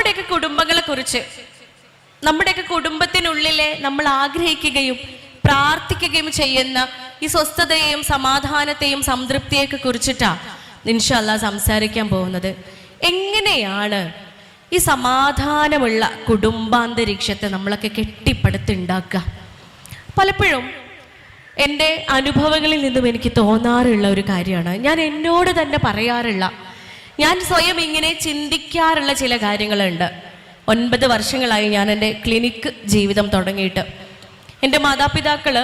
നമ്മുടെയൊക്കെ കുടുംബങ്ങളെ കുറിച്ച്. നമ്മുടെയൊക്കെ കുടുംബത്തിനുള്ളിലെ നമ്മൾ ആഗ്രഹിക്കുകയും പ്രാർത്ഥിക്കുകയും ചെയ്യുന്ന ഈ സ്വസ്ഥതയെയും സമാധാനത്തെയും സംതൃപ്തിയൊക്കെ കുറിച്ചിട്ടാണ് നിൻഷല്ല സംസാരിക്കാൻ പോകുന്നത്. എങ്ങനെയാണ് ഈ സമാധാനമുള്ള കുടുംബാന്തരീക്ഷത്തെ നമ്മളൊക്കെ കെട്ടിപ്പടുത്തുണ്ടാക്കുക? പലപ്പോഴും എന്റെ അനുഭവങ്ങളിൽ നിന്നും എനിക്ക് തോന്നാറുള്ള ഒരു കാര്യമാണ്. ഞാൻ എന്നോട് തന്നെ പറയാറുള്ള ഞാൻ സ്വയം ഇങ്ങനെ ചിന്തിക്കാറുള്ള ചില കാര്യങ്ങളുണ്ട്. ഒൻപത് വർഷങ്ങളായി ഞാൻ എന്റെ ക്ലിനിക്ക് ജീവിതം തുടങ്ങിയിട്ട്. എന്റെ മാതാപിതാക്കൾ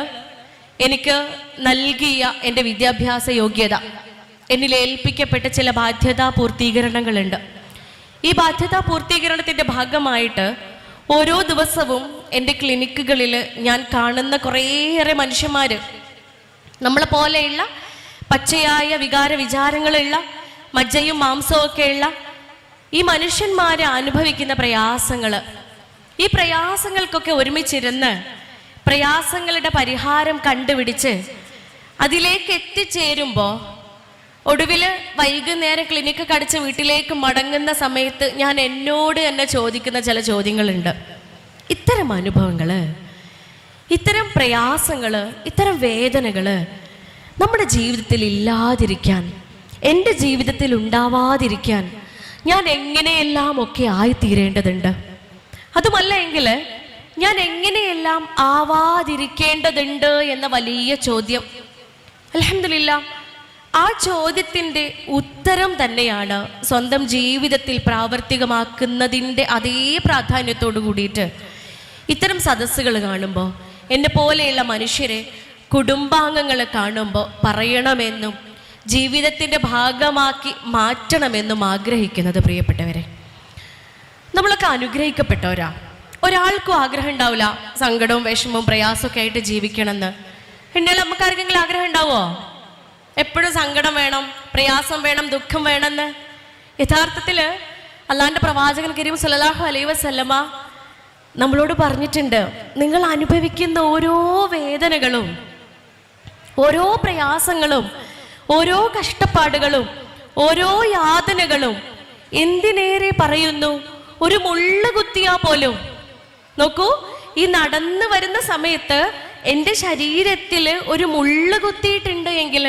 എനിക്ക് നൽകിയ എന്റെ വിദ്യാഭ്യാസ യോഗ്യത എന്നിൽ ഏൽപ്പിക്കപ്പെട്ട ചില ബാധ്യതാ പൂർത്തീകരണങ്ങളുണ്ട്. ഈ ബാധ്യതാ പൂർത്തീകരണത്തിന്റെ ഭാഗമായിട്ട് ഓരോ ദിവസവും എന്റെ ക്ലിനിക്കുകളിൽ ഞാൻ കാണുന്ന കുറേയേറെ മനുഷ്യന്മാർ നമ്മളെ പോലെയുള്ള പച്ചയായ വികാര വിചാരങ്ങളുള്ള മജ്ജയും മാംസവും ഒക്കെയുള്ള ഈ മനുഷ്യന്മാരെ അനുഭവിക്കുന്ന പ്രയാസങ്ങൾ ഈ പ്രയാസങ്ങൾക്കൊക്കെ ഒരുമിച്ചിരുന്ന് പ്രയാസങ്ങളുടെ പരിഹാരം കണ്ടുപിടിച്ച് അതിലേക്ക് എത്തിച്ചേരുമ്പോൾ ഒടുവിൽ വൈകുന്നേരം ക്ലിനിക്ക് കടിച്ച് വീട്ടിലേക്ക് മടങ്ങുന്ന സമയത്ത് ഞാൻ എന്നോട് തന്നെ ചോദിക്കുന്ന ചില ചോദ്യങ്ങളുണ്ട്. ഇത്തരം അനുഭവങ്ങൾ ഇത്തരം പ്രയാസങ്ങൾ ഇത്തരം വേദനകൾ നമ്മുടെ ജീവിതത്തിൽ ഇല്ലാതിരിക്കാൻ എന്റെ ജീവിതത്തിൽ ഉണ്ടാവാതിരിക്കാൻ ഞാൻ എങ്ങനെയെല്ലാം ഒക്കെ ആയിത്തീരേണ്ടതുണ്ട്? അതുമല്ല എങ്കിൽ ഞാൻ എങ്ങനെയെല്ലാം ആവാതിരിക്കേണ്ടതുണ്ട് എന്ന വലിയ ചോദ്യം. അലഹമില്ല ആ ചോദ്യത്തിന്റെ ഉത്തരം തന്നെയാണ് സ്വന്തം ജീവിതത്തിൽ പ്രാവർത്തികമാക്കുന്നതിന്റെ അതേ പ്രാധാന്യത്തോടു കൂടിയിട്ട് ഇത്തരം സദസ്സുകൾ കാണുമ്പോൾ എന്നെ പോലെയുള്ള മനുഷ്യരെ കുടുംബാംഗങ്ങളെ കാണുമ്പോൾ പറയണമെന്നും ജീവിതത്തിന്റെ ഭാഗമാക്കി മാറ്റണമെന്നും ആഗ്രഹിക്കുന്നത് പ്രിയപ്പെട്ടവരെ. നമ്മളൊക്കെ അനുഗ്രഹിക്കപ്പെട്ടവരാ ഒരാൾക്കും ആഗ്രഹം ഉണ്ടാവില്ല. സങ്കടവും വിഷമവും പ്രയാസമൊക്കെ ആയിട്ട് ജീവിക്കണമെന്ന്. എന്നാൽ നമുക്ക് ആർക്കെങ്കിലും ആഗ്രഹം ഉണ്ടാവുമോ എപ്പോഴും സങ്കടം വേണം പ്രയാസം വേണം ദുഃഖം വേണമെന്ന്. യഥാർത്ഥത്തിൽ അല്ലാണ്ട് പ്രവാചകൻ കരീം സല്ലല്ലാഹു അലൈ വസല്ലമ നമ്മളോട് പറഞ്ഞിട്ടുണ്ട് നിങ്ങൾ അനുഭവിക്കുന്ന ഓരോ വേദനകളും ഓരോ പ്രയാസങ്ങളും ഓരോ കഷ്ടപ്പാടുകളും ഓരോ യാതനകളും എന്തിനേറെ പറയുന്നു? ഒരു മുള്ളു കുത്തിയാ പോലും. നോക്കൂ ഈ നടന്നു വരുന്ന സമയത്ത് എന്റെ ശരീരത്തിൽ ഒരു മുള്ളു കുത്തിയിട്ടുണ്ട് എങ്കിൽ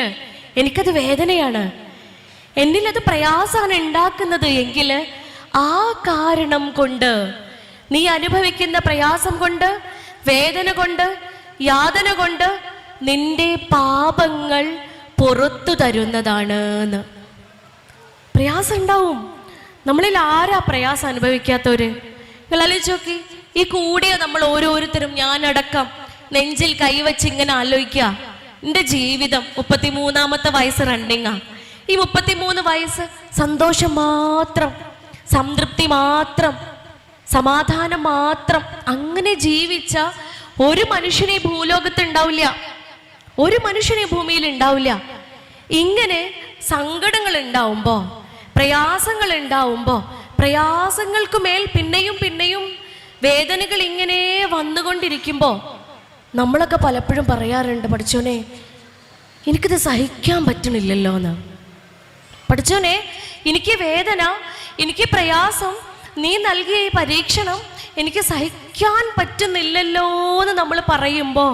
എനിക്കത് വേദനയാണ്. എന്നിൽ അത് പ്രയാസമാണ് ഉണ്ടാക്കുന്നത് എങ്കിൽ ആ കാരണം കൊണ്ട് നീ അനുഭവിക്കുന്ന പ്രയാസം കൊണ്ട് വേദന കൊണ്ട് യാതന കൊണ്ട് നിന്റെ പാപങ്ങൾ പുറത്തു തരുന്നതാണ് പ്രയാസം ഉണ്ടാവും. നമ്മളിൽ ആരാ പ്രയാസം അനുഭവിക്കാത്തവര്? നോക്കി. ഈ കൂടിയ നമ്മൾ ഓരോരുത്തരും ഞാൻ അടക്കം നെഞ്ചിൽ കൈവച്ച് ഇങ്ങനെ ആലോചിക്കുക. എന്റെ ജീവിതം മുപ്പത്തിമൂന്നാമത്തെ വയസ്സ് റണ്ണിങ്ങാ ഈ മുപ്പത്തിമൂന്ന് വയസ്സ് സന്തോഷം മാത്രം സംതൃപ്തി മാത്രം സമാധാനം മാത്രം. അങ്ങനെ ജീവിച്ച ഒരു മനുഷ്യനെ ഭൂലോകത്ത് ഉണ്ടാവില്ല. ഒരു മനുഷ്യനെ ഭൂമിയിൽ ഉണ്ടാവില്ല. ഇങ്ങനെ സങ്കടങ്ങൾ ഉണ്ടാവുമ്പോ പ്രയാസങ്ങൾ ഉണ്ടാവുമ്പോ പ്രയാസങ്ങൾക്ക് മേൽ പിന്നെയും പിന്നെയും വേദനകൾ ഇങ്ങനെ വന്നുകൊണ്ടിരിക്കുമ്പോൾ നമ്മളൊക്കെ പലപ്പോഴും പറയാറുണ്ട് പഠിച്ചോനെ എനിക്കിത് സഹിക്കാൻ പറ്റണില്ലല്ലോ എന്ന് പഠിച്ചോനെ എനിക്ക് വേദന എനിക്ക് പ്രയാസം നീ നൽകിയ ഈ പരീക്ഷണം എനിക്ക് സഹിക്കാൻ പറ്റുന്നില്ലല്ലോ എന്ന് നമ്മൾ പറയുമ്പോൾ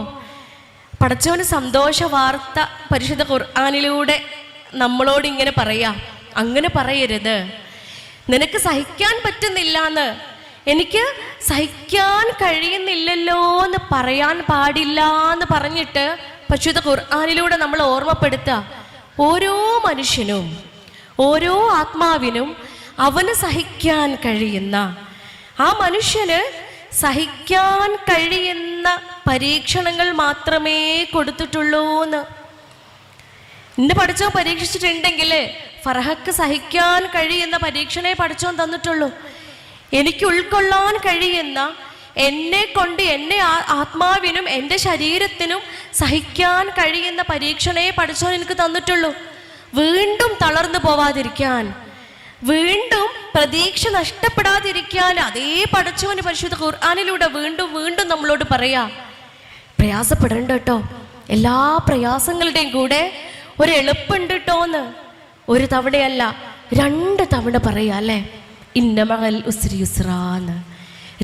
പടച്ചവന് സന്തോഷ വാർത്ത പരിശുദ്ധ ഖുർആാനിലൂടെ നമ്മളോട് ഇങ്ങനെ പറയാം അങ്ങനെ പറയരുത്. നിനക്ക് സഹിക്കാൻ പറ്റുന്നില്ല എന്ന് എനിക്ക് സഹിക്കാൻ കഴിയുന്നില്ലല്ലോ എന്ന് പറയാൻ പാടില്ല എന്ന് പറഞ്ഞിട്ട് പരിശുദ്ധ ഖുർആാനിലൂടെ നമ്മൾ ഓർമ്മപ്പെടുത്തുക ഓരോ മനുഷ്യനും ഓരോ ആത്മാവിനും അവന് സഹിക്കാൻ കഴിയുന്ന ആ മനുഷ്യന് സഹിക്കാൻ കഴിയുന്ന പരീക്ഷണങ്ങൾ മാത്രമേ കൊടുത്തിട്ടുള്ളൂ എന്ന്. ഇന്ന് പഠിച്ചോ പരീക്ഷിച്ചിട്ടുണ്ടെങ്കിൽ ഫർഹക്ക് സഹിക്കാൻ കഴിയുന്ന പരീക്ഷണേ പഠിച്ചോ തന്നിട്ടുള്ളൂ. എനിക്ക് ഉൾക്കൊള്ളാൻ കഴിയുന്ന എന്നെ കൊണ്ട് എന്നെ ആത്മാവിനും എന്റെ ശരീരത്തിനും സഹിക്കാൻ കഴിയുന്ന പരീക്ഷണയെ പഠിച്ചോ എനിക്ക് തന്നിട്ടുള്ളൂ. വീണ്ടും തളർന്നു പോവാതിരിക്കാൻ. വീണ്ടും പ്രതീക്ഷ നഷ്ടപ്പെടാതിരിക്കാൻ അതേ പടച്ചവന് പരിശുദ്ധ ഖുർആാനിലൂടെ വീണ്ടും വീണ്ടും നമ്മളോട് പറയാ പ്രയാസപ്പെടണ്ട കേട്ടോ. എല്ലാ പ്രയാസങ്ങളുടെയും കൂടെ ഒരു എളുപ്പുണ്ട് കേട്ടോന്ന് ഒരു തവണയല്ല രണ്ട് തവണ പറയാ അല്ലേ? ഇന്നമകൽ ഉസ്രി ഉസ്രാന്ന്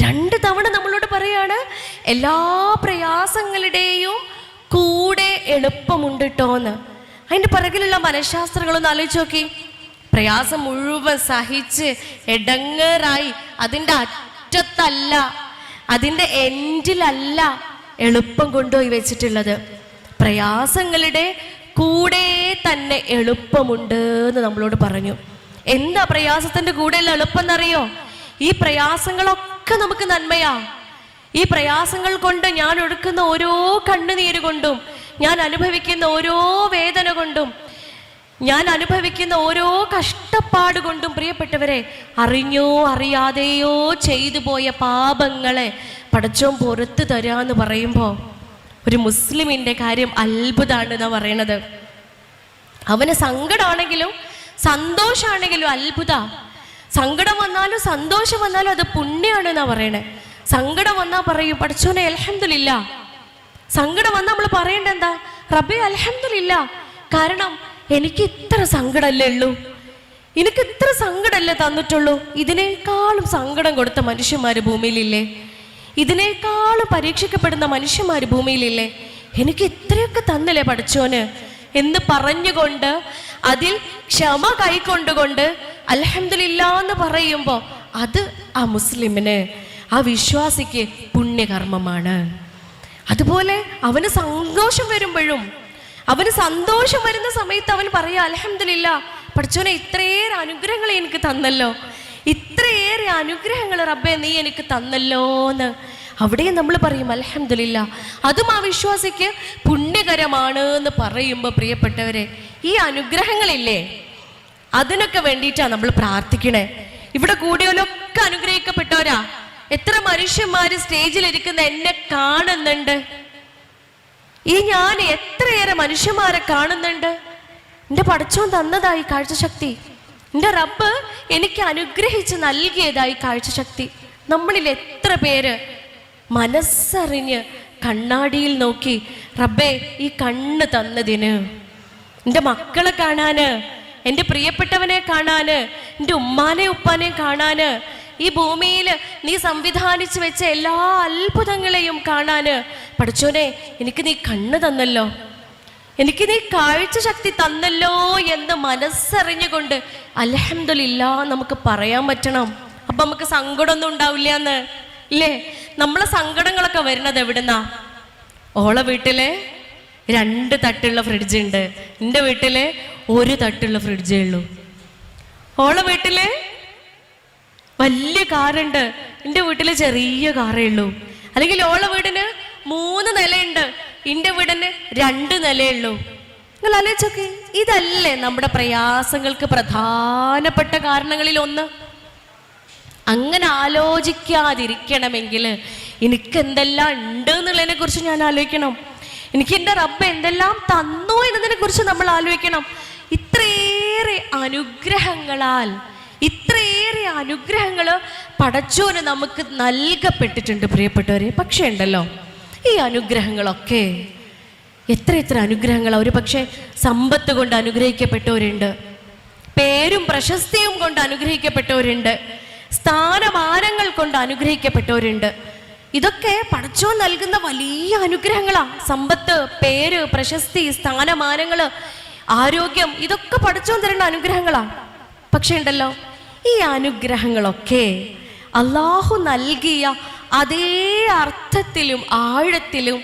രണ്ട് തവണ നമ്മളോട് പറയാണ് എല്ലാ പ്രയാസങ്ങളുടെയും കൂടെ എളുപ്പമുണ്ട് കേട്ടോന്ന് അതിന്റെ പിറകിലുള്ള മനഃശാസ്ത്രങ്ങളൊന്ന് ആലോചിച്ച് നോക്കി. പ്രയാസം മുഴുവൻ സഹിച്ച് എടങ്ങേറായി. അതിന്റെ അറ്റത്തല്ല അതിന്റെ എൻഡിലല്ല എളുപ്പം കൊണ്ടുപോയി വെച്ചിട്ടുള്ളത്. പ്രയാസങ്ങളുടെ കൂടെ തന്നെ എളുപ്പമുണ്ട് എന്ന് നമ്മളോട് പറഞ്ഞു. എന്താ പ്രയാസത്തിന്റെ കൂടെയുള്ള എളുപ്പം എന്നറിയോ ഈ പ്രയാസങ്ങളൊക്കെ നമുക്ക് നന്മയാ. ഈ പ്രയാസങ്ങൾ കൊണ്ട് ഞാൻ ഒഴുക്കുന്ന ഓരോ കണ്ണുനീര് കൊണ്ടും ഞാൻ അനുഭവിക്കുന്ന ഓരോ വേദന കൊണ്ടും ഞാൻ അനുഭവിക്കുന്ന ഓരോ കഷ്ടപ്പാട് കൊണ്ടും പ്രിയപ്പെട്ടവരെ അറിഞ്ഞോ അറിയാതെയോ ചെയ്തു പോയ പാപങ്ങളെ പടച്ചോൻ പുറത്തു തരാന്ന് പറയുമ്പോൾ ഒരു മുസ്ലിമിന്റെ കാര്യം അത്ഭുതമാണ് എന്നാ പറയണത്. അവന് സങ്കടമാണെങ്കിലും സന്തോഷമാണെങ്കിലും അത്ഭുത. സങ്കടം വന്നാലും സന്തോഷം വന്നാലും അത് പുണ്യമാണ് എന്നാ പറയണേ. സങ്കടം വന്നാൽ പറയും പഠിച്ചോനെ അലഹമില്ല സങ്കടം വന്നാൽ നമ്മൾ പറയേണ്ട എന്താ റബ്ബെ അലഹമില്ല കാരണം എനിക്ക് ഇത്ര സങ്കടമല്ലേ ഉള്ളൂ? എനിക്ക് ഇത്ര സങ്കടമല്ലേ തന്നിട്ടുള്ളൂ? ഇതിനേക്കാളും സങ്കടം കൊടുത്ത മനുഷ്യന്മാർ ഭൂമിയിലില്ലേ? ഇതിനേക്കാളും പരീക്ഷിക്കപ്പെടുന്ന മനുഷ്യന്മാർ ഭൂമിയിലില്ലേ? എനിക്ക് ഇത്രയൊക്കെ തന്നില്ലേ പഠിച്ചോന്? എന്ന് പറഞ്ഞുകൊണ്ട് അതിൽ ക്ഷമ കൈക്കൊണ്ടുകൊണ്ട് അലഹമില്ല എന്ന് പറയുമ്പോൾ അത് ആ മുസ്ലിമിന് ആ വിശ്വാസിക്ക് പുണ്യകർമ്മമാണ്. അതുപോലെ അവന് സന്തോഷം വരുമ്പോഴും അവന് സന്തോഷം വരുന്ന സമയത്ത് അവൻ പറയാ അലഹമില്ല പഠിച്ചോനെ ഇത്രയേറെ അനുഗ്രഹങ്ങൾ എനിക്ക് തന്നല്ലോ. ഇത്രയേറെ അനുഗ്രഹങ്ങൾ റബ്ബെ നീ എനിക്ക് തന്നല്ലോ എന്ന് അവിടെയും നമ്മൾ പറയും അലഹമില്ല അതും ആ വിശ്വാസിക്ക് പുണ്യകരമാണ് എന്ന് പറയുമ്പോൾ പ്രിയപ്പെട്ടവരെ ഈ അനുഗ്രഹങ്ങളില്ലേ? അതിനൊക്കെ വേണ്ടിയിട്ടാണ് നമ്മൾ പ്രാർത്ഥിക്കണേ. ഇവിടെ കൂടിയവരൊക്കെ അനുഗ്രഹിക്കപ്പെട്ടവരാ. എത്ര മനുഷ്യന്മാര് സ്റ്റേജിലിരിക്കുന്ന എന്നെ കാണുന്നുണ്ട്. ഈ ഞാൻ എത്രയേറെ മനുഷ്യന്മാരെ കാണുന്നുണ്ട്? എന്റെ പഠിച്ചോൻ തന്നതായി കാഴ്ചശക്തി. എന്റെ റബ്ബ് എനിക്ക് അനുഗ്രഹിച്ച് നൽകിയതായി കാഴ്ചശക്തി. നമ്മളിൽ എത്ര പേര് മനസ്സറിഞ്ഞ് കണ്ണാടിയിൽ നോക്കി റബ്ബേ ഈ കണ്ണ് തന്നതിന് എന്റെ മക്കളെ കാണാന് എന്റെ പ്രിയപ്പെട്ടവനെ കാണാന് എന്റെ ഉമ്മാനെ ഉപ്പാനെ കാണാന് ഈ ഭൂമിയിൽ നീ സംവിധാനിച്ചു വെച്ച എല്ലാ അത്ഭുതങ്ങളെയും കാണാന് പഠിച്ചോനെ എനിക്ക് നീ കണ്ണ് തന്നല്ലോ. എനിക്ക് നീ കാഴ്ച ശക്തി തന്നല്ലോ എന്ന് മനസ്സറിഞ്ഞുകൊണ്ട് അലഹമില്ല നമുക്ക് പറയാൻ പറ്റണം. അപ്പൊ നമുക്ക് സങ്കടമൊന്നും ഉണ്ടാവില്ല എന്ന് ഇല്ലേ? നമ്മളെ സങ്കടങ്ങളൊക്കെ വരുന്നത് എവിടുന്നാ? ഓളെ വീട്ടിൽ രണ്ട് തട്ടുള്ള ഫ്രിഡ്ജ് ഉണ്ട്. എന്റെ വീട്ടിൽ ഒരു തട്ടുള്ള ഫ്രിഡ്ജേ ഉള്ളൂ. ഓളെ വീട്ടിൽ വലിയ കാറുണ്ട്. എന്റെ വീട്ടിൽ ചെറിയ കാറേ ഉള്ളൂ. അല്ലെങ്കിൽ ഓളെ വീടിന് മൂന്ന് നിലയുണ്ട്. എന്റെ വീടിന് രണ്ട് നിലയുള്ളൂ നിങ്ങൾ ആലോചിച്ചോക്കെ. ഇതല്ലേ നമ്മുടെ പ്രയാസങ്ങൾക്ക് പ്രധാനപ്പെട്ട കാരണങ്ങളിൽ ഒന്ന് അങ്ങനെ ആലോചിക്കാതിരിക്കണമെങ്കിൽ എനിക്ക് എന്തെല്ലാം ഉണ്ട് എന്നുള്ളതിനെ കുറിച്ച് ഞാൻ ആലോചിക്കണം. എനിക്ക് എന്റെ റബ്ബ് എന്തെല്ലാം തന്നു എന്നതിനെ കുറിച്ച് നമ്മൾ ആലോചിക്കണം. ഇത്രയേറെ അനുഗ്രഹങ്ങളാൽ ഇത്രയേറെ അനുഗ്രഹങ്ങൾ പടച്ചോന് നമുക്ക് നൽകപ്പെട്ടിട്ടുണ്ട് പ്രിയപ്പെട്ടവരെ. പക്ഷേ ഉണ്ടല്ലോ ഈ അനുഗ്രഹങ്ങളൊക്കെ എത്ര എത്ര അനുഗ്രഹങ്ങൾ ഒരു പക്ഷേ സമ്പത്ത് കൊണ്ട് അനുഗ്രഹിക്കപ്പെട്ടവരുണ്ട് പേരും പ്രശസ്തിയും കൊണ്ട് അനുഗ്രഹിക്കപ്പെട്ടവരുണ്ട് സ്ഥാനമാനങ്ങൾ കൊണ്ട് അനുഗ്രഹിക്കപ്പെട്ടവരുണ്ട്. ഇതൊക്കെ പടച്ചോൻ നൽകുന്ന വലിയ അനുഗ്രഹങ്ങളാണ് സമ്പത്ത് പേര് പ്രശസ്തി സ്ഥാനമാനങ്ങൾ ആരോഗ്യം ഇതൊക്കെ പടച്ചോൻ തരേണ്ട അനുഗ്രഹങ്ങളാണ് പക്ഷേ ഉണ്ടല്ലോ ഈ അനുഗ്രഹങ്ങളൊക്കെ അള്ളാഹു നൽകിയ അതേ അർത്ഥത്തിലും ആഴത്തിലും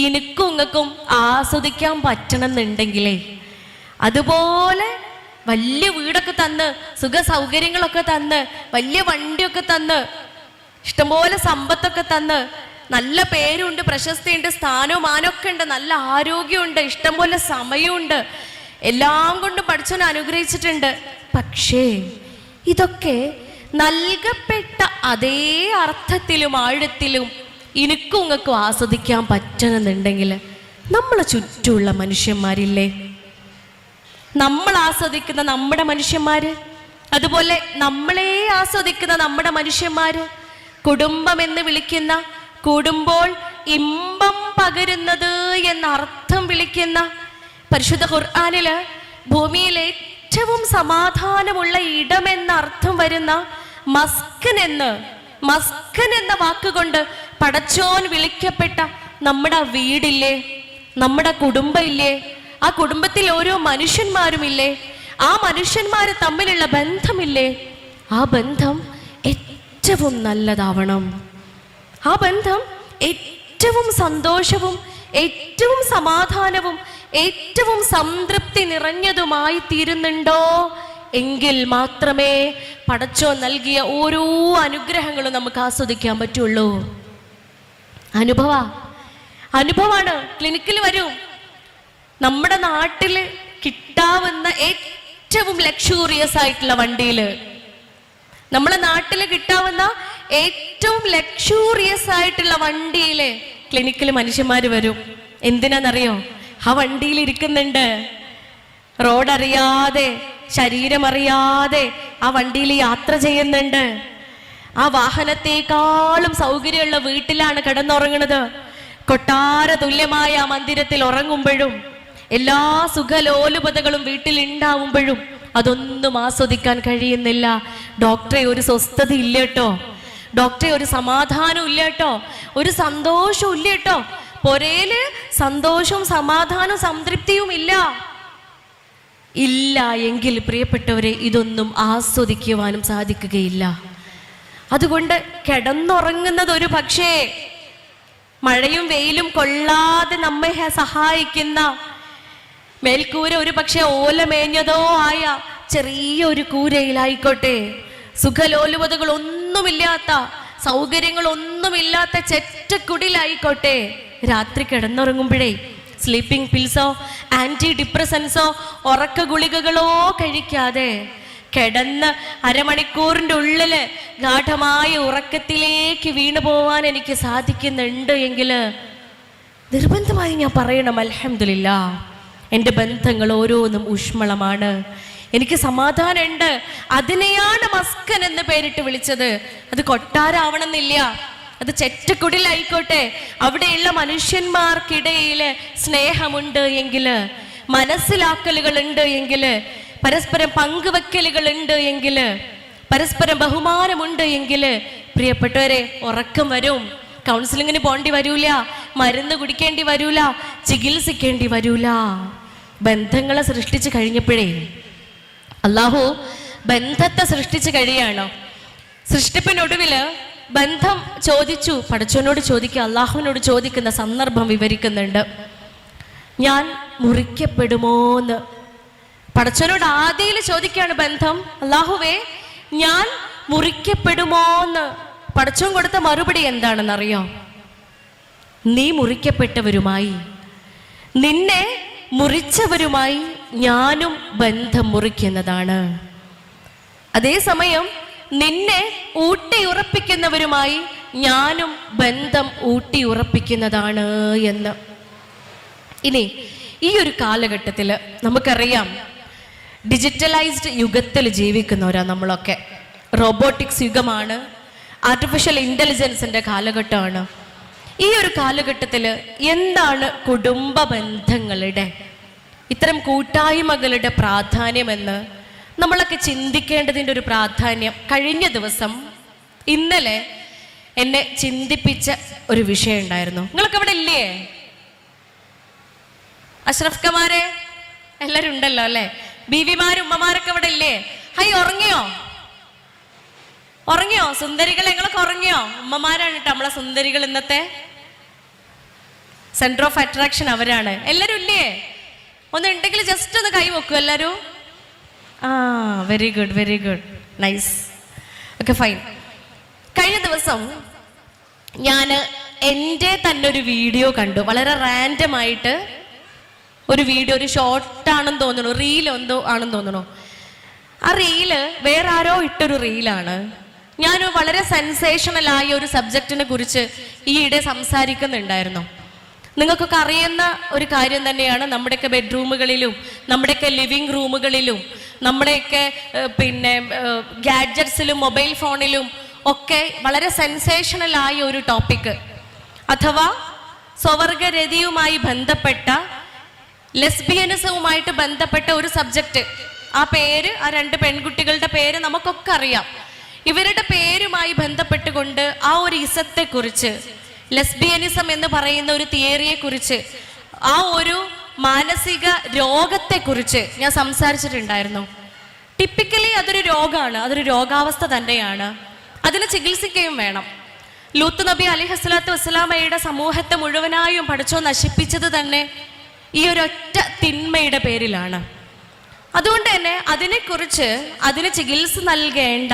ഇനിക്കും ഇങ്ങക്കും ആസ്വദിക്കാൻ പറ്റണമെന്നുണ്ടെങ്കിലേ അതുപോലെ വലിയ വീടൊക്കെ തന്ന് സുഖ സൗകര്യങ്ങളൊക്കെ തന്ന് വലിയ വണ്ടിയൊക്കെ തന്ന് ഇഷ്ടംപോലെ സമ്പത്തൊക്കെ തന്ന് നല്ല പേരുണ്ട് പ്രശസ്തിയുണ്ട് സ്ഥാനവും മാനമൊക്കെ ഉണ്ട് നല്ല ആരോഗ്യമുണ്ട് ഇഷ്ടംപോലെ സമയമുണ്ട് എല്ലാം കൊണ്ടും പഠിച്ചവനെ അനുഗ്രഹിച്ചിട്ടുണ്ട്. പക്ഷേ ഇതൊക്കെ നൽകപ്പെട്ട അതേ അർത്ഥത്തിലും ആഴത്തിലും എനിക്കും ഉങ്ങൾക്കും ആസ്വദിക്കാൻ പറ്റണമെന്നുണ്ടെങ്കിൽ നമ്മളെ ചുറ്റുമുള്ള മനുഷ്യന്മാരില്ലേ? നമ്മൾ ആസ്വദിക്കുന്ന നമ്മുടെ മനുഷ്യന്മാര് അതുപോലെ നമ്മളെ ആസ്വദിക്കുന്ന നമ്മുടെ മനുഷ്യന്മാര് കുടുംബം എന്ന് വിളിക്കുന്ന കൂടുമ്പോൾ ഇമ്പം പകരുന്നത് എന്ന അർത്ഥം വിളിക്കുന്ന പരിശുദ്ധ ഖുർആാനിൽ ഭൂമിയിൽ ഏറ്റവും സമാധാനമുള്ള ഇടമെന്ന അർത്ഥം വരുന്ന മസ്കൻ എന്ന് മസ്കൻ എന്ന വാക്കുകൊണ്ട് പടച്ചോൻ വിളിക്കപ്പെട്ട നമ്മുടെ വീടില്ലേ നമ്മുടെ കുടുംബമില്ലേ ആ കുടുംബത്തിൽ ഓരോ മനുഷ്യന്മാരുമില്ലേ ആ മനുഷ്യന്മാര് തമ്മിലുള്ള ബന്ധമില്ലേ ആ ബന്ധം ഏറ്റവും നല്ലതാവണം. ആ ബന്ധം ഏറ്റവും സന്തോഷവും ഏറ്റവും സമാധാനവും ഏറ്റവും സംതൃപ്തി നിറഞ്ഞതുമായി തീരുന്നുണ്ടോ? എങ്കിൽ മാത്രമേ പടച്ചോ നൽകിയ ഓരോ അനുഗ്രഹങ്ങളും നമുക്ക് ആസ്വദിക്കാൻ പറ്റുള്ളൂ. അനുഭവ അനുഭവമാണ് ക്ലിനിക്കിൽ വരും. നമ്മുടെ നാട്ടിൽ കിട്ടാവുന്ന ഏറ്റവും ലക്ഷൂറിയസ് ആയിട്ടുള്ള വണ്ടിയിൽ നമ്മളെ നാട്ടിൽ കിട്ടാവുന്ന ഏറ്റവും ലക്ഷൂറിയസ് ആയിട്ടുള്ള വണ്ടിയിൽ ക്ലിനിക്കിൽ മനുഷ്യന്മാർ വരും. എന്തിനാന്നറിയോ? ആ വണ്ടിയിൽ ഇരിക്കുന്നുണ്ട് റോഡറിയാതെ ശരീരം അറിയാതെ ആ വണ്ടിയിൽ യാത്ര ചെയ്യുന്നുണ്ട്. ആ വാഹനത്തെക്കാളും സൗകര്യമുള്ള വീട്ടിലാണ് കിടന്നുറങ്ങുന്നത്. കൊട്ടാര തുല്യമായ ആ മന്ദിരത്തിൽ ഉറങ്ങുമ്പോഴും എല്ലാ സുഖലോലുപതകളും വീട്ടിൽ ഉണ്ടാവുമ്പോഴും അതൊന്നും ആസ്വദിക്കാൻ കഴിയുന്നില്ല. ഡോക്ടറെ ഒരു സ്വസ്ഥത ഇല്ല കേട്ടോ. ഡോക്ടറെ ഒരു സമാധാനം ഇല്ല കേട്ടോ. ഒരു സന്തോഷം ഇല്ല കേട്ടോ. പൊരയിൽ സന്തോഷവും സമാധാനവും സംതൃപ്തിയും ഇല്ല. ഇല്ല എങ്കിൽ പ്രിയപ്പെട്ടവരെ ഇതൊന്നും ആസ്വദിക്കുവാനും സാധിക്കുകയില്ല. അതുകൊണ്ട് കിടന്നുറങ്ങുന്നത് ഒരു പക്ഷേ മഴയും വെയിലും കൊള്ളാതെ നമ്മെ സഹായിക്കുന്ന മേൽക്കൂര ഒരു പക്ഷേ ഓലമേഞ്ഞതോ ആയ ചെറിയ ചെറിയൊരു കൂരയിലായിക്കോട്ടെ. സുഖലോലുപതകൾ ഒന്നുമില്ലാത്ത സൗകര്യങ്ങളൊന്നുമില്ലാത്ത ചെറ്റക്കുടിലായിക്കോട്ടെ. രാത്രി കിടന്നുറങ്ങുമ്പോഴേ സ്ലീപ്പിംഗ് പിൽസോ ആന്റി ഡിപ്രസൻസോ ഉറക്ക ഗുളികകളോ കഴിക്കാതെ കിടന്ന് അരമണിക്കൂറിന്റെ ഉള്ളിൽ ഗാഠമായ ഉറക്കത്തിലേക്ക് വീണു പോവാൻ എനിക്ക് സാധിക്കുന്നുണ്ട് എങ്കിൽ നിർബന്ധമായി ഞാൻ പറയണം അലഹമില്ല എന്റെ ബന്ധങ്ങൾ ഓരോന്നും ഊഷ്മളമാണ്. എനിക്ക് സമാധാനമുണ്ട്. അതിനെയാണ് മസ്കൻ എന്ന് പേരിട്ട് വിളിച്ചത്. അത് കൊട്ടാരാവണമെന്നില്ല. അത് ചെറ്റക്കുടിലായിക്കോട്ടെ. അവിടെയുള്ള മനുഷ്യന്മാർക്കിടയിൽ സ്നേഹമുണ്ട് എങ്കിൽ മനസ്സിലാക്കലുകൾ ഉണ്ട് എങ്കിൽ പരസ്പരം പങ്കുവെക്കലുകൾ ഉണ്ട് എങ്കിൽ പരസ്പരം ബഹുമാനമുണ്ട് എങ്കിൽ പ്രിയപ്പെട്ടവരെ ഉറക്കം വരും. കൗൺസിലിങ്ങിന് പോണ്ടി വരൂല മരുന്ന് കുടിക്കേണ്ടി വരൂല ചികിത്സിക്കേണ്ടി വരൂല. ബന്ധങ്ങളെ സൃഷ്ടിച്ചു കഴിഞ്ഞപ്പോഴേ അള്ളാഹു ബന്ധത്തെ സൃഷ്ടിച്ചു കഴിയാണോ സൃഷ്ടിപ്പിനൊടുവിൽ ബന്ധം ചോദിച്ചു പടച്ചവനോട് ചോദിക്കുക അള്ളാഹുവിനോട് ചോദിക്കുന്ന സന്ദർഭം വിവരിക്കുന്നുണ്ട്. ഞാൻ മുറിക്കപ്പെടുമോന്ന്. പടച്ചവനോട് ആദ്യയിൽ ചോദിക്കുകയാണ് ബന്ധം അള്ളാഹുവേ ഞാൻ മുറിക്കപ്പെടുമോന്ന്. പടച്ചവൻ കൊടുത്ത മറുപടി എന്താണെന്നറിയോ? നീ മുറിക്കപ്പെട്ടവരുമായി. നിന്നെ മുറിച്ചവരുമായി ഞാനും ബന്ധം മുറിക്കുന്നതാണ്. അതേസമയം നിന്നെ ഊട്ടിയുറപ്പിക്കുന്നവരുമായി ഞാനും ബന്ധം ഊട്ടിയുറപ്പിക്കുന്നതാണ് എന്ന്. ഇനി ഈ ഒരു കാലഘട്ടത്തിൽ നമുക്കറിയാം ഡിജിറ്റലൈസ്ഡ് യുഗത്തിൽ ജീവിക്കുന്നവരാ നമ്മളൊക്കെ. റോബോട്ടിക്സ് യുഗമാണ് ആർട്ടിഫിഷ്യൽ ഇന്റലിജൻസിന്റെ കാലഘട്ടമാണ്. ഈ ഒരു കാലഘട്ടത്തിൽ എന്താണ് കുടുംബ ബന്ധങ്ങളുടെ ഇത്തരം കൂട്ടായ്മകളുടെ പ്രാധാന്യമെന്ന് നമ്മളൊക്കെ ചിന്തിക്കേണ്ടതിന്റെ ഒരു പ്രാധാന്യം. കഴിഞ്ഞ ദിവസം ഇന്നലെ എന്നെ ചിന്തിപ്പിച്ച ഒരു വിഷയം ഉണ്ടായിരുന്നു. നിങ്ങളൊക്കെ അവിടെ ഇല്ലേ? അഷ്റഫ് കമാരെ എല്ലാവരും ഉണ്ടല്ലോ അല്ലേ? ബീവിമാരും ഉമ്മമാരൊക്കെ അവിടെ ഇല്ലേ? ഹൈ ഉറങ്ങിയോ? ഉറങ്ങിയോ? സുന്ദരികൾ ഞങ്ങളൊക്കെ ഉറങ്ങിയോ? ഉമ്മമാരാണ് കേട്ടോ നമ്മളെ സുന്ദരികൾ ഇന്നത്തെ. സെന്റർ ഓഫ് അട്രാക്ഷൻ അവരാണ്. എല്ലാരും ഇല്ലേ? ഒന്ന് ഉണ്ടെങ്കിൽ ജസ്റ്റ് ഒന്ന് കൈ വെക്കൂ എല്ലാരും. ആ very good very good nice okay fine കഴിഞ്ഞ ദിവസം ഞാൻ എന്റെ തന്നെ ഒരു വീഡിയോ കണ്ടു. വളരെ റാൻഡമായിട്ട് ഒരു വീഡിയോ ഒരു ഷോർട്ട് ആണെന്ന് തോന്നുന്നു. റീൽ എന്തോ ആണെന്ന് തോന്നുന്നു. ആ റീൽ വേറെ ആരോ ഇട്ടൊരു റീലാണ് ഞാൻ വളരെ സെൻസേഷണൽ ആയ ഒരു സബ്ജക്റ്റിനെ കുറിച്ച് ഈയിടെ സംസാരിക്കുന്നുണ്ടായിരുന്നു. നിങ്ങൾക്കൊക്കെ അറിയുന്ന ഒരു കാര്യം തന്നെയാണ് നമ്മുടെയൊക്കെ ബെഡ്റൂമുകളിലും നമ്മുടെയൊക്കെ ലിവിങ് റൂമുകളിലും നമ്മുടെയൊക്കെ പിന്നെ ഗാഡ്ജറ്റ്സിലും മൊബൈൽ ഫോണിലും ഒക്കെ വളരെ സെൻസേഷണൽ ആയ ഒരു ടോപ്പിക്ക് അഥവാ സ്വവർഗരതിയുമായി ബന്ധപ്പെട്ട ലെസ്ബിയനിസവുമായിട്ട് ബന്ധപ്പെട്ട ഒരു സബ്ജക്റ്റ് ആ പേര് ആ രണ്ട് പെൺകുട്ടികളുടെ പേര് നമുക്കൊക്കെ അറിയാം. ഇവരുടെ പേരുമായി ബന്ധപ്പെട്ടുകൊണ്ട് ആ ഒരു ഇസത്തെക്കുറിച്ച് ലെസ്ബിയനിസം എന്ന് പറയുന്ന ഒരു തിയറിയെ കുറിച്ച് ആ ഒരു മാനസിക രോഗത്തെ കുറിച്ച് ഞാൻ സംസാരിച്ചിട്ടുണ്ടായിരുന്നു. ടിപ്പിക്കലി അതൊരു രോഗമാണ് അതൊരു രോഗാവസ്ഥ തന്നെയാണ്. അതിന് ചികിത്സിക്കുകയും വേണം. ലൂത്ത് നബി അലി ഹസ്ലാത്തു വസ്സലാമയുടെ സമൂഹത്തെ മുഴുവനായും പഠിച്ചോ നശിപ്പിച്ചത് തന്നെ ഈ ഒരൊറ്റ തിന്മയുടെ പേരിലാണ്. അതുകൊണ്ട് തന്നെ അതിനെക്കുറിച്ച് അതിന് ചികിത്സ നൽകേണ്ട.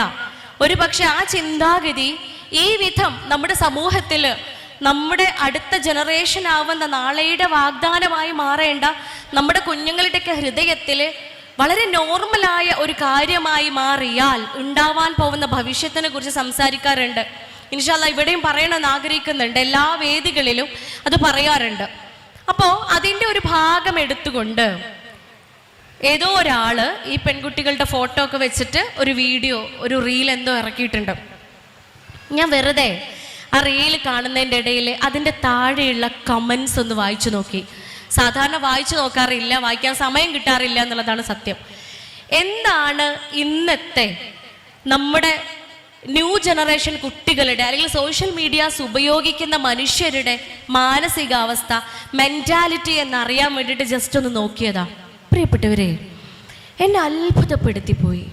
ഒരു പക്ഷെ ആ ചിന്താഗതി ഈ വിധം നമ്മുടെ സമൂഹത്തിൽ നമ്മുടെ അടുത്ത ജനറേഷൻ ആവുന്ന നാളെയുടെ വാഗ്ദാനമായി മാറേണ്ട നമ്മുടെ കുഞ്ഞുങ്ങളുടെയൊക്കെ ഹൃദയത്തിൽ വളരെ നോർമലായ ഒരു കാര്യമായി മാറിയാൽ ഉണ്ടാവാൻ പോകുന്ന ഭവിഷ്യത്തിനെ കുറിച്ച് സംസാരിക്കാറുണ്ട്. ഇൻഷാല്ല ഇവിടെയും പറയണമെന്ന് ആഗ്രഹിക്കുന്നുണ്ട്. എല്ലാ വേദികളിലും അത് പറയാറുണ്ട്. അപ്പോൾ അതിന്റെ ഒരു ഭാഗം എടുത്തുകൊണ്ട് ഏതോ ഒരാൾ ഈ പെൺകുട്ടികളുടെ ഫോട്ടോ ഒക്കെ വെച്ചിട്ട് ഒരു വീഡിയോ ഒരു റീൽ എന്തോ ഇറക്കിയിട്ടുണ്ട്. ഞാൻ വെറുതെ ആ റീൽ കാണുന്നതിന്റെ ഇടയിൽ അതിന്റെ താഴെയുള്ള കമൻസ് ഒന്ന് വായിച്ചു നോക്കി. സാധാരണ വായിച്ചു നോക്കാറില്ല വായിക്കാൻ സമയം കിട്ടാറില്ല എന്നുള്ളതാണ് സത്യം. എന്താണ് ഇന്നത്തെ നമ്മുടെ ന്യൂ ജനറേഷൻ കുട്ടികളുടെ അല്ലെങ്കിൽ സോഷ്യൽ മീഡിയാസ് ഉപയോഗിക്കുന്ന മനുഷ്യരുടെ മാനസികാവസ്ഥ മെന്റാലിറ്റി എന്നറിയാൻ വേണ്ടിയിട്ട് ജസ്റ്റ് ഒന്ന് നോക്കിയതാ. പ്രിയപ്പെട്ടവരെ എന്നെ അത്ഭുതപ്പെടുത്തിപ്പോയി.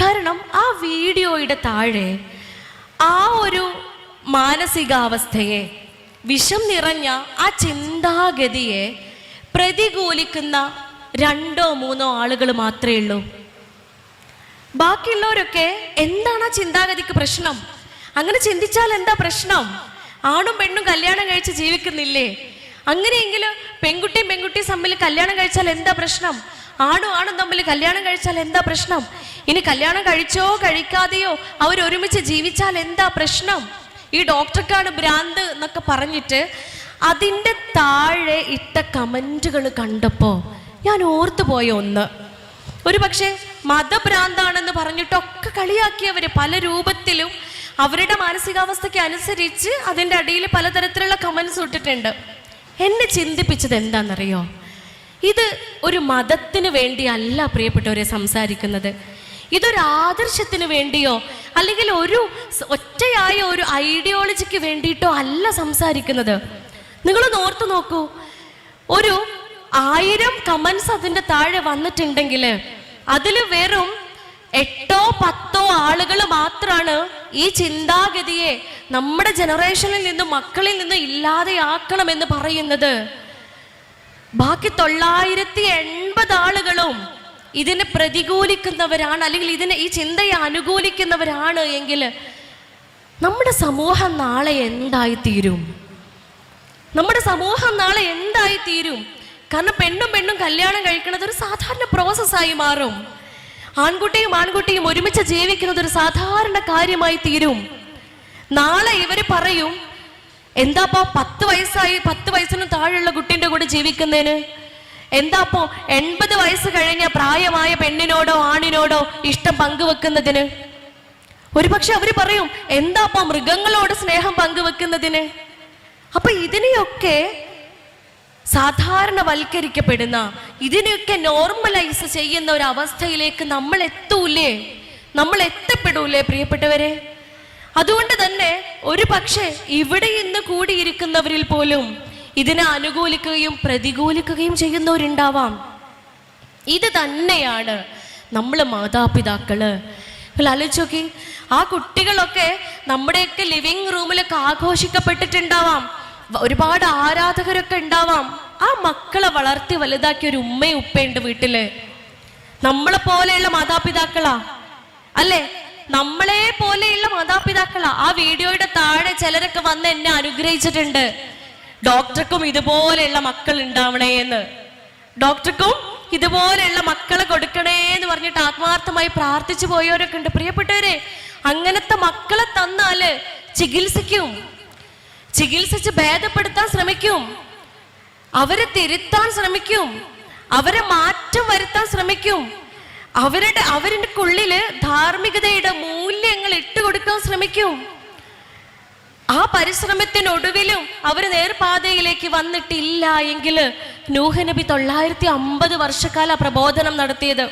കാരണം ആ വീഡിയോയുടെ താഴെ ആ ഒരു മാനസികാവസ്ഥയെ വിഷം നിറഞ്ഞ ആ ചിന്താഗതിയെ പ്രതികൂലിക്കുന്ന രണ്ടോ മൂന്നോ ആളുകൾ മാത്രമേ ഉള്ളൂ. ബാക്കിയുള്ളവരൊക്കെ എന്താണ് ആ ചിന്താഗതിക്ക് പ്രശ്നം? അങ്ങനെ ചിന്തിച്ചാൽ എന്താ പ്രശ്നം? ആണും പെണ്ണും കല്യാണം കഴിച്ച് ജീവിക്കുന്നില്ലേ? അങ്ങനെയെങ്കിലും പെൺകുട്ടിയും പെൺകുട്ടിയും തമ്മിൽ കല്യാണം കഴിച്ചാൽ എന്താ പ്രശ്നം? ആണും ആണും തമ്മിൽ കല്യാണം കഴിച്ചാൽ എന്താ പ്രശ്നം? ഇനി കല്യാണം കഴിച്ചോ കഴിക്കാതെയോ അവർ ഒരുമിച്ച് ജീവിച്ചാൽ എന്താ പ്രശ്നം? ഈ ഡോക്ടർക്കാണ് ഭ്രാന്ത് എന്നൊക്കെ പറഞ്ഞിട്ട് അതിന്റെ താഴെ ഇട്ട കമന്റുകൾ കണ്ടപ്പോൾ ഞാൻ ഓർത്തു പോയ ഒന്ന്. ഒരു പക്ഷേ മതഭ്രാന്താണെന്ന് പറഞ്ഞിട്ടൊക്കെ കളിയാക്കിയവർ പല രൂപത്തിലും അവരുടെ മാനസികാവസ്ഥയ്ക്ക് അനുസരിച്ച് അതിന്റെ അടിയിൽ പലതരത്തിലുള്ള കമൻസ് ഇട്ടിട്ടുണ്ട്. എന്നെ ചിന്തിപ്പിച്ചത് എന്താണെന്നറിയോ? ഇത് ഒരു മതത്തിന് വേണ്ടിയല്ല പ്രിയപ്പെട്ടവരെ സംസാരിക്കുന്നത്. ഇതൊരു ആദർശത്തിന് വേണ്ടിയോ? അല്ലെങ്കിൽ ഒരു ഒറ്റയായ ഒരു ഐഡിയോളജിക്ക് വേണ്ടിയിട്ടോ അല്ല സംസാരിക്കുന്നത്. നിങ്ങളൊന്ന് ഓർത്തു നോക്കൂ. ഒരു ആയിരം കമൻസ് അതിന്റെ താഴെ വന്നിട്ടുണ്ടെങ്കിൽ അതിൽ വെറും എട്ടോ പത്തോ ആളുകൾ മാത്രമാണ് ഈ ചിന്താഗതിയെ നമ്മുടെ ജനറേഷനിൽ നിന്നും മക്കളിൽ നിന്നും ഇല്ലാതെയാക്കണമെന്ന് പറയുന്നത്. ബാക്കി തൊള്ളായിരത്തി എൺപത് ആളുകളും ഇതിനെ പ്രതികൂലിക്കുന്നവരാണ് അല്ലെങ്കിൽ ഇതിനെ ഈ ചിന്തയെ അനുകൂലിക്കുന്നവരാണ് എങ്കിൽ നമ്മുടെ സമൂഹം നാളെ എന്തായി തീരും നമ്മുടെ സമൂഹം നാളെ എന്തായി തീരും കാരണം പെണ്ണും പെണ്ണും കല്യാണം കഴിക്കുന്നത് ഒരു സാധാരണ പ്രോസസ്സായി മാറും. ആൺകുട്ടിയും ആൺകുട്ടിയും ഒരുമിച്ച് ജീവിക്കുന്നത് ഒരു സാധാരണ കാര്യമായി തീരും. നാളെ ഇവർ പറയും എന്താപ്പോ പത്ത് വയസ്സായി പത്ത് വയസ്സിന് താഴെയുള്ള കുട്ടീന്റെ കൂടെ ജീവിക്കുന്നതിന്? എന്താപ്പോ എൺപത് വയസ്സ് കഴിഞ്ഞ പ്രായമായ പെണ്ണിനോടോ ആണിനോടോ ഇഷ്ടം പങ്കുവെക്കുന്നതിന്? ഒരുപക്ഷെ അവർ പറയും എന്താപ്പോ മൃഗങ്ങളോട് സ്നേഹം പങ്കുവെക്കുന്നതിന്? അപ്പൊ ഇതിനെയൊക്കെ സാധാരണവൽക്കരിക്കപ്പെടുന്ന ഇതിനെയൊക്കെ നോർമലൈസ് ചെയ്യുന്ന ഒരു അവസ്ഥയിലേക്ക് നമ്മൾ എത്തൂലേ നമ്മൾ എത്തപ്പെടൂലേ പ്രിയപ്പെട്ടവരെ? അതുകൊണ്ട് തന്നെ ഒരു പക്ഷേ ഇവിടെ ഇന്ന് കൂടിയിരിക്കുന്നവരിൽ പോലും ഇതിനെ അനുകൂലിക്കുകയും പ്രതികൂലിക്കുകയും ചെയ്യുന്നവരുണ്ടാവാം. ഇത് തന്നെയാണ് നമ്മൾ മാതാപിതാക്കൾ. ആലോചിച്ചോക്കി ആ കുട്ടികളൊക്കെ നമ്മുടെയൊക്കെ ലിവിങ് റൂമിലൊക്കെ ആഘോഷിക്കപ്പെട്ടിട്ടുണ്ടാവാം. ഒരുപാട് ആരാധകരൊക്കെ ഉണ്ടാവാം. ആ മക്കളെ വളർത്തി വലുതാക്കിയ ഒരു ഉമ്മയും ഉപ്പയുണ്ട് വീട്ടിൽ. നമ്മളെ പോലെയുള്ള മാതാപിതാക്കളാ. അല്ലേ? നമ്മളെ പോലെയുള്ള മാതാപിതാക്കളാ. ആ വീഡിയോയുടെ താഴെ ചിലരൊക്കെ വന്ന് എന്നെ അനുഗ്രഹിച്ചിട്ടുണ്ട്. ഡോക്ടർക്കും ഇതുപോലെയുള്ള മക്കൾ ഉണ്ടാവണേ എന്ന്. ഡോക്ടർക്കും ഇതുപോലെയുള്ള മക്കളെ കൊടുക്കണേ എന്ന് പറഞ്ഞിട്ട് ആത്മാർത്ഥമായി പ്രാർത്ഥിച്ചു പോയവരൊക്കെ ഉണ്ട്. പ്രിയപ്പെട്ടവരെ അങ്ങനത്തെ മക്കളെ തന്നാൽ ചികിത്സിക്കും. ചികിത്സിച്ച് ഭേദപ്പെടുത്താൻ ശ്രമിക്കും. അവരെ തിരുത്താൻ ശ്രമിക്കും. അവരെ മാറ്റം വരുത്താൻ ശ്രമിക്കും. അവരുടെ അവരുടെ ഉള്ളിൽ ധാർമ്മികതയുടെ മൂല്യങ്ങൾ ഇട്ടുകൊടുക്കാൻ ശ്രമിക്കും. ആ പരിശ്രമത്തിനൊടുവിലും അവർ നേർപാതയിലേക്ക് വന്നിട്ടില്ല എങ്കിൽ നൂഹനബി തൊള്ളായിരത്തി അമ്പത് വർഷക്കാല പ്രബോധനം നടത്തിയത്.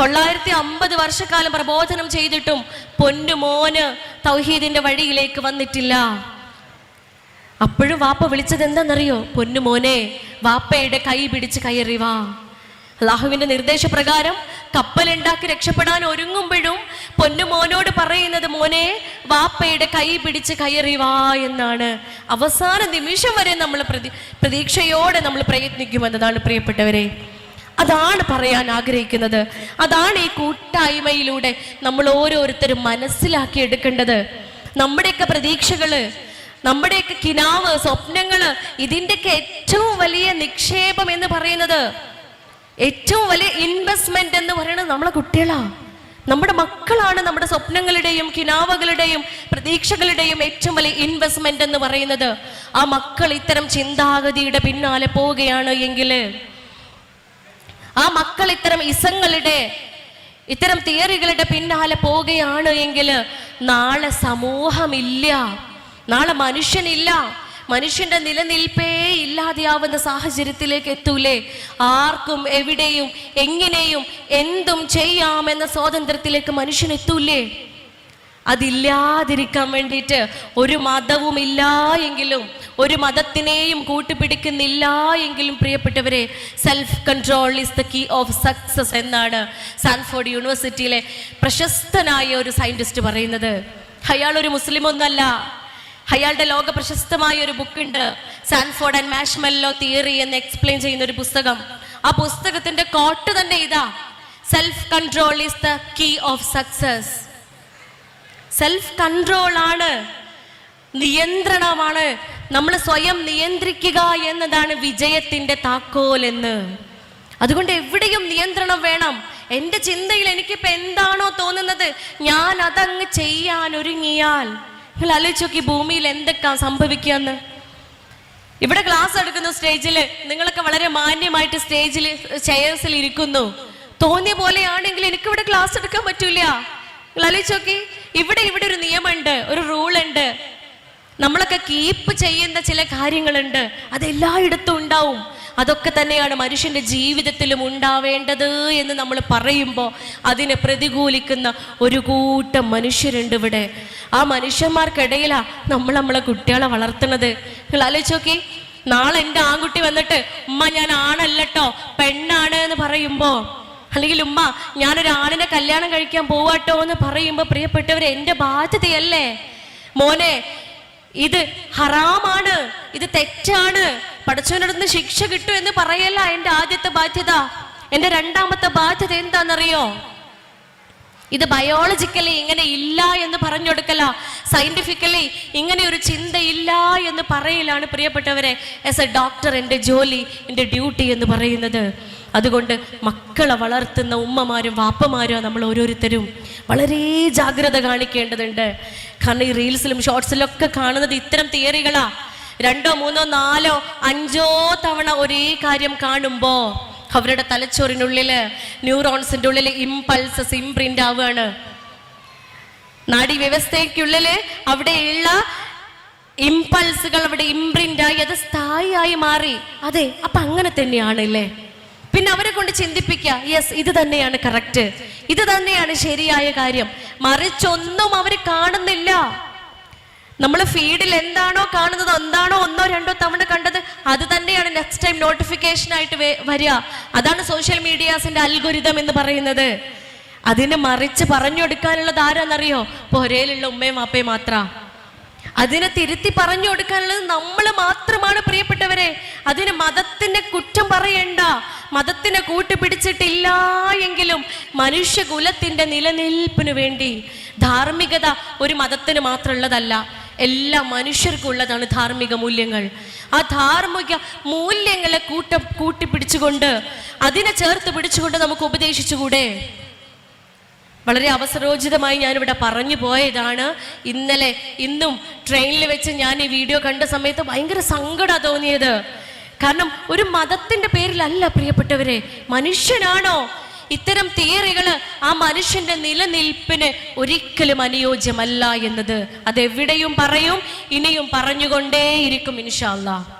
തൊള്ളായിരത്തി അമ്പത് വർഷക്കാലം പ്രബോധനം ചെയ്തിട്ടും പൊന്നു മോന് തൗഹീദിന്റെ വഴിയിലേക്ക് വന്നിട്ടില്ല. അപ്പോഴും വാപ്പ വിളിച്ചത് എന്താണെന്നറിയോ പൊന്നു മോനെ വാപ്പയുടെ കൈ പിടിച്ച് കയറി വാ. അള്ളാഹുവിന്റെ നിർദ്ദേശപ്രകാരം കപ്പലുണ്ടാക്കി രക്ഷപ്പെടാൻ ഒരുങ്ങുമ്പോഴും പൊന്നു മോനോട് പറയുന്നത് മോനെ വാപ്പയുടെ കൈ പിടിച്ച് കയറി വാ എന്നാണ്. അവസാന നിമിഷം വരെ നമ്മൾ പ്രതി പ്രതീക്ഷയോടെ നമ്മൾ പ്രയത്നിക്കുമെന്നതാണ് പ്രിയപ്പെട്ടവരെ. അതാണ് പറയാൻ ആഗ്രഹിക്കുന്നത്. അതാണ് ഈ കൂട്ടായ്മയിലൂടെ നമ്മൾ ഓരോരുത്തരും മനസ്സിലാക്കി എടുക്കേണ്ടത്. നമ്മുടെയൊക്കെ പ്രതീക്ഷകൾ നമ്മുടെയൊക്കെ കിനാവ് സ്വപ്നങ്ങൾ ഇതിന്റെയൊക്കെ ഏറ്റവും വലിയ നിക്ഷേപം എന്ന് പറയുന്നത് ഏറ്റവും വലിയ ഇൻവെസ്റ്റ്മെന്റ് എന്ന് പറയുന്നത് നമ്മളെ കുട്ടികളാ. നമ്മുടെ മക്കളാണ് നമ്മുടെ സ്വപ്നങ്ങളുടെയും കിനാവകളുടെയും പ്രതീക്ഷകളുടെയും ഏറ്റവും വലിയ ഇൻവെസ്റ്റ്മെന്റ് എന്ന് പറയുന്നത്. ആ മക്കൾ ഇത്തരം ചിന്താഗതിയുടെ പിന്നാലെ പോവുകയാണ് എങ്കിൽ ആ മക്കൾ ഇത്തരം ഇസങ്ങളുടെ ഇത്തരം തിയറികളുടെ പിന്നാലെ പോവുകയാണ് എങ്കിൽ നാളെ സമൂഹമില്ല. നാളെ മനുഷ്യനില്ല. മനുഷ്യന്റെ നിലനിൽപ്പേ ഇല്ലാതെയാവുന്ന സാഹചര്യത്തിലേക്ക് എത്തൂലേ? ആർക്കും എവിടെയും എങ്ങനെയും എന്തും ചെയ്യാമെന്ന സ്വാതന്ത്ര്യത്തിലേക്ക് മനുഷ്യൻ എത്തൂലേ? അതില്ലാതിരിക്കാൻ വേണ്ടിയിട്ട് ഒരു മതവും ഇല്ല എങ്കിലും ഒരു മതത്തിനെയും കൂട്ടുപിടിക്കുന്നില്ല എങ്കിലും പ്രിയപ്പെട്ടവരെ self control is the key of success എന്നാണ് സാൻഫോർഡ് യൂണിവേഴ്സിറ്റിയിലെ പ്രശസ്തനായ ഒരു സയന്റിസ്റ്റ് പറയുന്നത്. അയാൾ ഒരു മുസ്ലിം ഒന്നല്ല. അയാളുടെ ലോക പ്രശസ്തമായ ഒരു ബുക്കുണ്ട് സാൻഫോർഡ് ആൻഡ് മാഷ്മെല്ലോ തിയറി എന്ന് എക്സ്പ്ലെയിൻ ചെയ്യുന്ന ഒരു പുസ്തകം. ആ പുസ്തകത്തിന്റെ കോട്ട് തന്നെ ഇതാ. Self control is the key of success self control ആണ് നിയന്ത്രണമാണ്. നമ്മൾ സ്വയം നിയന്ത്രിക്കുക എന്നതാണ് വിജയത്തിന്റെ താക്കോൽ എന്ന്. അതുകൊണ്ട് എവിടെയും നിയന്ത്രണം വേണം. എന്റെ ചിന്തയിൽ എനിക്കിപ്പോ എന്താണോ തോന്നുന്നത്? ഞാൻ അതങ്ങ് ചെയ്യാൻ ഒരുങ്ങിയാൽ. നിങ്ങൾ ആലോചിച്ച് നോക്കി ഭൂമിയിൽ എന്തൊക്കെ സംഭവിക്കുകയെന്ന്. ഇവിടെ ക്ലാസ് എടുക്കുന്ന സ്റ്റേജിൽ നിങ്ങളൊക്കെ വളരെ മാന്യമായിട്ട് സ്റ്റേജിൽ ചെയർസിൽ ഇരിക്കുന്നു. തോന്നിയ പോലെയാണെങ്കിൽ എനിക്ക് ഇവിടെ ക്ലാസ് എടുക്കാൻ പറ്റൂല. നിങ്ങൾ ആലോചിച്ച് നോക്കി ഇവിടെ ഇവിടെ ഒരു നിയമമുണ്ട് ഒരു റൂൾ ഉണ്ട്. നമ്മളൊക്കെ കീപ്പ് ചെയ്യുന്ന ചില കാര്യങ്ങളുണ്ട്. അത് എല്ലായിടത്തും ഉണ്ടാവും. അതൊക്കെ തന്നെയാണ് മനുഷ്യന്റെ ജീവിതത്തിലും ഉണ്ടാവേണ്ടത് എന്ന് നമ്മൾ പറയുമ്പോൾ അതിനെ പ്രതികൂലിക്കുന്ന ഒരു കൂട്ടം മനുഷ്യരുണ്ട് ഇവിടെ. ആ മനുഷ്യന്മാർക്കിടയിലാണ് നമ്മൾ നമ്മളെ കുട്ടികളെ വളർത്തുന്നത്. നിങ്ങൾ ആലോചിച്ച് നോക്കി. നാളെ എന്റെ ആൺകുട്ടി വന്നിട്ട് ഉമ്മ ഞാൻ ആണല്ലട്ടോ പെണ്ണാണ് എന്ന് പറയുമ്പോൾ അല്ലെങ്കിൽ ഉമ്മ ഞാനൊരു ആണിനെ കല്യാണം കഴിക്കാൻ പോവാട്ടോ എന്ന് പറയുമ്പോൾ പ്രിയപ്പെട്ടവരെ എന്റെ ബാധ്യതയല്ലേ? മോനെ ഇത് ഹറാമാണ് ഇത് തെറ്റാണ്. പഠിച്ചവനടുന്ന് ശിക്ഷ കിട്ടും എന്ന് പറയല്ല എന്റെ ആദ്യത്തെ ബാധ്യത. എന്റെ രണ്ടാമത്തെ ബാധ്യത എന്താണെന്നറിയോ? ഇത് ബയോളജിക്കലി ഇങ്ങനെ ഇല്ല എന്ന് പറഞ്ഞു കൊടുക്കല സയന്റിഫിക്കലി ഇങ്ങനെ ഒരു ചിന്തയില്ല എന്ന് പറയലാണ് പ്രിയപ്പെട്ടവരെ. ആസ് എ ഡോക്ടർ എന്റെ ജോലി എന്റെ ഡ്യൂട്ടി എന്ന് പറയുന്നത്. അതുകൊണ്ട് മക്കളെ വളർത്തുന്ന ഉമ്മമാരും വാപ്പമാരും നമ്മൾ ഓരോരുത്തരും. വളരെ ജാഗ്രത കാണിക്കേണ്ടതുണ്ട്. കാരണം ഈ റീൽസിലും ഷോർട്സിലും ഒക്കെ കാണുന്നത് ഇത്തരം തിയറികളാ. രണ്ടോ മൂന്നോ നാലോ അഞ്ചോ തവണ ഒരേ കാര്യം കാണുമ്പോ അവരുടെ തലച്ചോറിനുള്ളിൽ ന്യൂറോൺസിന്റെ ഉള്ളിൽ ഇംപൾസസ് ഇംപ്രിന്റ് ആവുകയാണ്. നാഡി വ്യവസ്ഥയ്ക്കുള്ളിൽ അവിടെയുള്ള ഇംപൾസുകൾ അവിടെ ഇംപ്രിന്റ് ആയി അത് സ്ഥായിയായി മാറി. അതെ അപ്പൊ അങ്ങനെ തന്നെയാണല്ലേ? പിന്നെ അവരെ കൊണ്ട് ചിന്തിപ്പിക്കുക യെസ് ഇത് തന്നെയാണ് കറക്റ്റ് ഇത് തന്നെയാണ് ശരിയായ കാര്യം. മറിച്ചൊന്നും അവർ കാണുന്നില്ല. നമ്മൾ ഫീഡിൽ എന്താണോ കാണുന്നത് എന്താണോ ഒന്നോ രണ്ടോ തവണ കണ്ടത് അത് തന്നെയാണ് നെക്സ്റ്റ് ടൈം നോട്ടിഫിക്കേഷൻ ആയിട്ട് വരിക. അതാണ് സോഷ്യൽ മീഡിയാസിന്റെ അൽഗുരിതം എന്ന് പറയുന്നത്. അതിനെ മറിച്ച് പറഞ്ഞു കൊടുക്കാനുള്ളത് ആരാന്നറിയോ? പൊരയിലുള്ള ഉമ്മയും അപ്പയും മാത്ര. അതിനെ തിരുത്തി പറഞ്ഞു കൊടുക്കാനുള്ളത് നമ്മൾ മാത്രമാണ് പ്രിയപ്പെട്ടവരെ. അതിന് മതത്തിന്റെ കുറ്റം പറയണ്ട. മതത്തിനെ കൂട്ടുപിടിച്ചിട്ടില്ല എങ്കിലും മനുഷ്യകുലത്തിന്റെ നിലനിൽപ്പിനു വേണ്ടി ധാർമ്മികത ഒരു മതത്തിന് മാത്രമുള്ളതല്ല. എല്ലാ മനുഷ്യർക്കുള്ളതാണ് ധാർമ്മിക മൂല്യങ്ങൾ. ആ ധാർമ്മിക മൂല്യങ്ങളെ കൂട്ട കൂട്ടിപ്പിടിച്ചുകൊണ്ട് അതിനെ ചേർത്ത് പിടിച്ചുകൊണ്ട് നമുക്ക് ഉപദേശിച്ചുകൂടെ? വളരെ അവസരോചിതമായി ഞാനിവിടെ പറഞ്ഞു പോയതാണ്. ഇന്നലെ ഇന്നും ട്രെയിനിൽ വെച്ച് ഞാൻ ഈ വീഡിയോ കണ്ട സമയത്ത് ഭയങ്കര സങ്കടം തോന്നിയത്. കാരണം ഒരു മതത്തിന്റെ പേരിലല്ല പ്രിയപ്പെട്ടവരെ മനുഷ്യനാണോ ഇത്തരം തിയറികൾ ആ മനുഷ്യന്റെ നിലനിൽപ്പിന് ഒരിക്കലും അനുയോജ്യമല്ല എന്നത് അതെവിടെയും പറയും ഇനിയും പറഞ്ഞുകൊണ്ടേയിരിക്കും ഇൻഷാല്ലാ